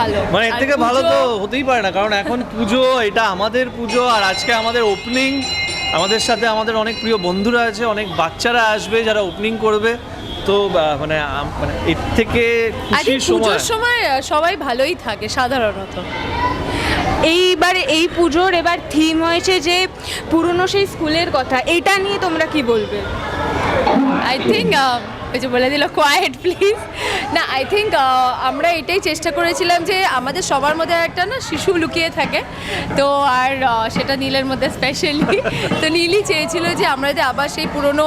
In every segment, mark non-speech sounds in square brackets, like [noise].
ভালো। মানে এর থেকে ভালো তো হতেই পারে না কারণ এখন পুজো এটা আমাদের পুজো আর আজকে আমাদের ওপেনিং আমাদের সাথে আমাদের অনেক প্রিয় বন্ধুরা আছে অনেক বাচ্চারা আসবে যারা ওপেনিং করবে। তো মানে মানে এর থেকে খুশির সময়। সময় সবাই ভালোই থাকে সাধারণত। এইবারে এই পুজোর এবার থিম হয়েছে যে পুরনো সেই স্কুলের কথা এটা নিয়ে তোমরা কি বলবে? আই থিঙ্ক ওই যে বলে দিল কোয়াইট প্লিজ না আই থিঙ্ক আমরা এটাই চেষ্টা করেছিলাম যে আমাদের সবার মধ্যে একটা না শিশু লুকিয়ে থাকে। তো আর সেটা নীলের মধ্যে স্পেশালি তো নীলই চেয়েছিল যে আমরা যে আবার সেই পুরনো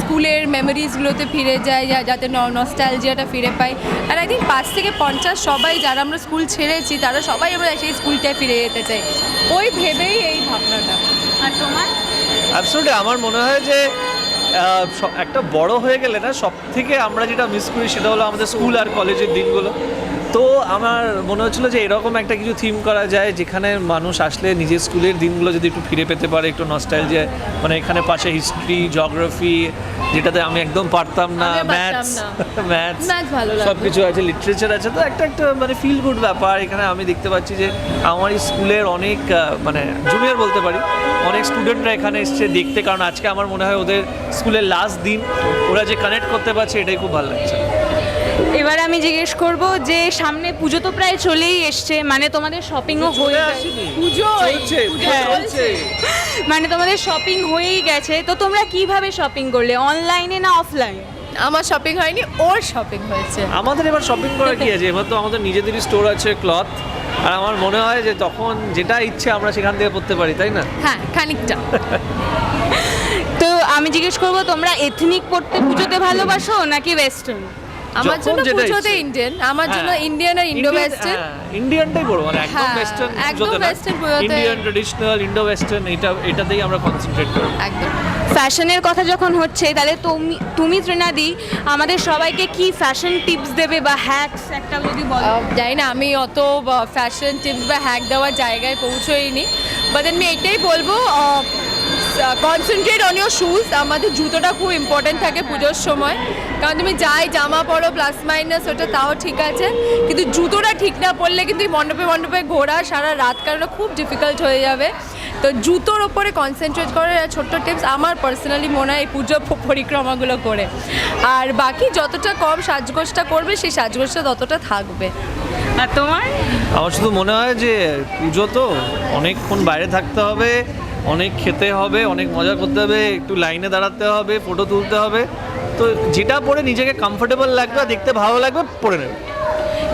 স্কুলের মেমোরিজগুলোতে ফিরে যাই যা- যাতে নস্টালজিয়াটা ফিরে পাই। আর আই থিঙ্ক পাঁচ থেকে পঞ্চাশ সবাই যারা আমরা স্কুল ছেড়েছি তারা সবাই আমরা সেই স্কুলটায় ফিরে যেতে চাই ওই ভেবেই এই ভাবনাটা। আর তোমার? অ্যাবসলিউটলি আমার মনে হয় যে একটা বড় হয়ে গেলে না সব থেকে আমরা যেটা মিস করি সেটা হলো আমাদের স্কুল আর কলেজের দিনগুলো। তো আমার মনে হচ্ছিল যে এরকম একটা কিছু থিম করা যায় যেখানে মানুষ আসলে নিজের স্কুলের দিনগুলো যদি একটু ফিরে পেতে পারে একটু নস্টাইল যে মানে এখানে পাশে হিস্ট্রি জিওগ্রাফি যেটাতে আমি একদম পারতাম না ম্যাথস ম্যাথস। সব কিছু আছে লিটারেচার আছে তো একটা একটা মানে ফিল গুড ব্যাপার। এখানে আমি দেখতে পাচ্ছি যে আমার স্কুলের অনেক মানে জুনিয়র বলতে পারি অনেক স্টুডেন্টরা এখানে এসছে দেখতে। কারণ আজকে আমার মনে হয় ওদের স্কুলের লাস্ট দিন ওরা যে কানেক্ট করতে পারছে এটাই খুব ভালো লাগছে। এবার আমি জিজ্ঞেস করব যে সামনে পুজো তো প্রায় চলেই এসছে মানে তোমাদের শপিংও হয়ে। পুজো চলছে হ্যাঁ। চলছে। মানে তোমাদের শপিং হয়েই গেছে তো তোমরা কীভাবে শপিং করলে অনলাইনে না অফলাইন আমার শপিং হয়নি ওর শপিং হয়েছে। আমাদের এবার শপিং করা কি আছে? এবার তো আমাদের নিজেদেরই স্টোর আছে ক্লথ আর আমার মনে হয় যে তখন যেটা ইচ্ছে আমরা সেখান থেকে পড়তে পারি তাই না? হ্যাঁ খানিকটা। [laughs] তো আমি জিজ্ঞেস করব তোমরা এথনিক পড়তে পুজোতে ভালোবাসো নাকি ওয়েস্টার্ন আমার জন্য পুজোতে ইন্ডিয়ান আমার জন্য হ্যাঁ। ইন্ডিয়ান আর ইন্ডো ওয়েস্টার্ন ইন্ডিয়ানটাই বড় মানে একদম হ্যাঁ, ওয়েস্টার্ন একদম পুজোতে না? Western পুজোতে- ইন্ডিয়ান ট্রেডিশনাল ইন্ডো ওয়েস্টার্ন এটা এটাতেই আমরা কনসেন্ট্রেট করি। একদম। ফ্যাশনের কথা যখন হচ্ছে তাহলে তুমি তুমি ত্রিনাদি আমাদের সবাইকে কি ফ্যাশন টিপস দেবে বা হ্যাকস একটা যদি বলো? জানি না আমি অত ফ্যাশন টিপস বা হ্যাক দেওয়ার জায়গায় পৌঁছোইনি। বাট আমি এটাই বলব কনসেন্ট্রেট অন ইয়োর শুজ আমাদের জুতোটা খুব ইম্পর্টেন্ট থাকে পুজোর সময়। কারণ তুমি যাই জামা পরো প্লাস মাইনাস ওটা, তাও ঠিক আছে। কিন্তু জুতোটা ঠিক না পরলে কিন্তু মণ্ডপে মণ্ডপে ঘোরা সারা রাত কারণে খুব ডিফিকাল্ট হয়ে যাবে। তো জুতোর ওপরে কনসেন্ট্রেট করে ছোট্ট টিপস আমার পার্সোনালি মনে হয় এই পুজো পরিক্রমাগুলো করে। আর বাকি যতটা কম সাজগোজটা করবে, সেই সাজগোজটা ততটা থাকবে। আর তোমার? আমার শুধু মনে হয় যে পুজো তো অনেকক্ষণ বাইরে থাকতে হবে। অনেক খেতে হবে অনেক মজা করতে হবে একটু লাইনে দাঁড়াতে হবে ফটো তুলতে হবে। তো যেটা পরে নিজেকে কমফোর্টেবল লাগবে আর দেখতে ভালো লাগবে পরে নেবে।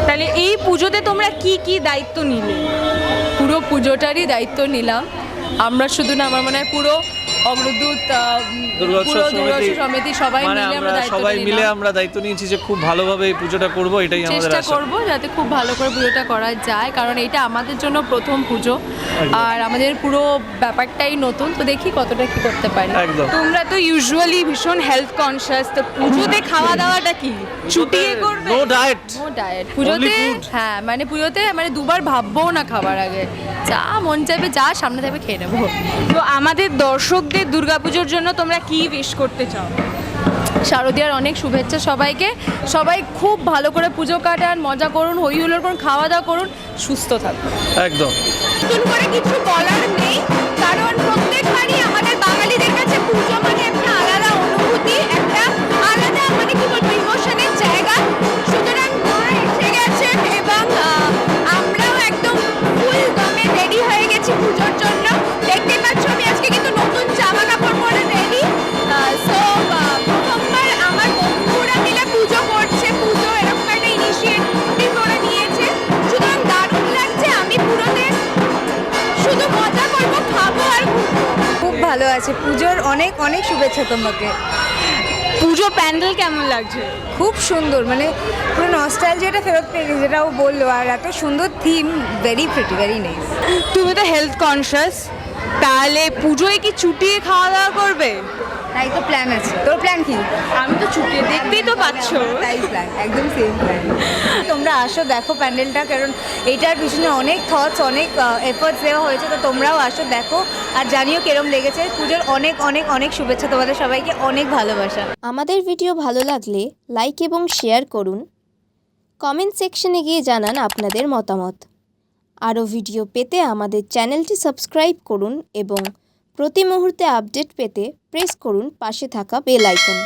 তাহলে এই পুজোতে তোমরা কি কি দায়িত্ব নিলে? পুরো পুজোটারই দায়িত্ব নিলাম। আমরা শুধু না আমার মনে হয় পুরো অগ্রদূত সমিতি সবাই মানে মিলে আমরা সবাই মিলে আমরা দায়িত্ব নিয়েছি যে খুব ভালোভাবে এই পুজোটা করব এটাই আমাদের চেষ্টা করব যাতে খুব ভালো করে পুজোটা করা যায় কারণ এটা আমাদের জন্য প্রথম পুজো। আর আমাদের পুরো ব্যাপারটাই নতুন তো দেখি কতটা কি করতে পারি। তোমরা তো ইউজুয়ালি ভীষণ হেলথ কনসিয়াস তো পুজোতে খাওয়া দাওয়াটা কি? চুটিয়ে করবে? নো ডায়েট নো ডায়েট পুজোতে হ্যাঁ মানে পুজোতে মানে দুবার ভাববও না খাবার আগে। যা মন চাইবে যা সামনে থাকবে খেয়ে নেব। তো আমাদের দর্শকদের দুর্গাপুজোর জন্য তোমরা কি উইশ করতে চাও? শারদিয়ার অনেক শুভেচ্ছা সবাইকে। সবাই খুব ভালো করে পুজো কাটান মজা করুন হই হুলোর করুন খাওয়া দাওয়া করুন সুস্থ থাকুন। একদম। নতুন করে কিছু বলার নেই কারণ ভালো আছে। পুজোর অনেক অনেক শুভেচ্ছা তোমাকে। পুজো প্যান্ডেল কেমন লাগছে? খুব সুন্দর মানে পুরো নস্টাইলজিয়াটা ফেরত পেয়ে গেছে যেটা ও বলল আর এত সুন্দর theme very pretty very nice তুমি তো হেলথ কনসিয়াস তাহলে পুজোয় কি চুটিয়ে খাওয়া দাওয়া করবে? তাই তো প্ল্যান আছে। তোর প্ল্যান কি? আমি তো চুটিয়ে দেখতেই তো পাচ্ছ। তাই প্ল্যান একদম সেম প্ল্যান তোমরা আসো, দেখো প্যান্ডেলটা, কারণ এইটার পিছনে অনেক থটস অনেক এফোর্টস দেওয়া হয়েছে, তো তোমরাও আসো, দেখো। আর জানিও কিরম লেগেছে। পুজোর অনেক অনেক অনেক শুভেচ্ছা। তোমাদের সবাইকে অনেক ভালোবাসা। আমাদের ভিডিও ভালো লাগলে লাইক এবং শেয়ার করুন। কমেন্ট সেকশনে গিয়ে জানান আপনাদের মতামত। আরও ভিডিও পেতে আমাদের চ্যানেলটি সাবস্ক্রাইব করুন এবং প্রতি মুহূর্তে আপডেট পেতে প্রেস করুন পাশে থাকা বেল আইকন